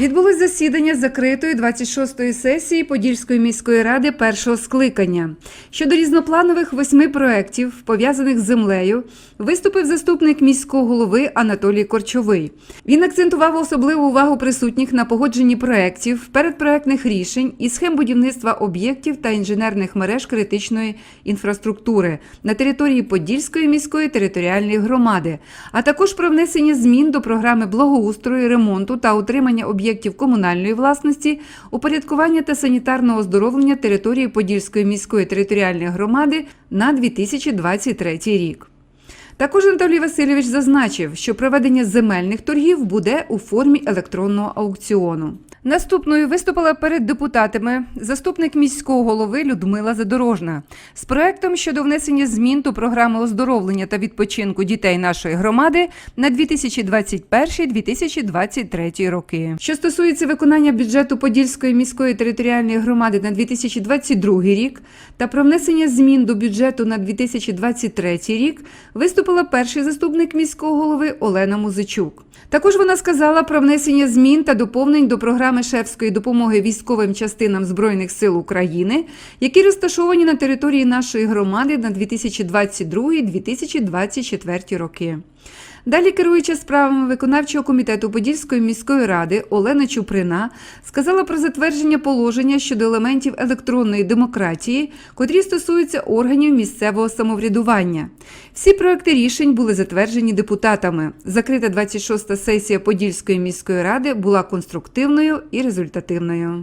Відбулось засідання закритої 26-ї сесії Подільської міської ради першого скликання. Щодо різнопланових восьми проєктів, пов'язаних з землею, виступив заступник міського голови Анатолій Корчовий. Він акцентував особливу увагу присутніх на погодженні проєктів, передпроектних рішень і схем будівництва об'єктів та інженерних мереж критичної інфраструктури на території Подільської міської територіальної громади, а також про внесення змін до програми благоустрою, ремонту та утримання об'єктів комунальної власності, упорядкування та санітарного оздоровлення території Подільської міської територіальної громади на 2023 рік. Також Анатолій Васильович зазначив, що проведення земельних торгів буде у формі електронного аукціону. Наступною виступила перед депутатами заступник міського голови Людмила Задорожна з проектом щодо внесення змін до програми оздоровлення та відпочинку дітей нашої громади на 2021-2023 роки. Що стосується виконання бюджету Подільської міської територіальної громади на 2022 рік та про внесення змін до бюджету на 2023 рік, виступила перший заступник міського голови Олена Музичук. Також вона сказала про внесення змін та доповнень до програми шефської допомоги військовим частинам Збройних сил України, які розташовані на території нашої громади на 2022-2024 роки. Далі керуюча справами виконавчого комітету Подільської міської ради Олена Чуприна сказала про затвердження положення щодо елементів електронної демократії, котрі стосуються органів місцевого самоврядування. Всі проекти рішень були затверджені депутатами. Закрита 26-та сесія Подільської міської ради була конструктивною і результативною.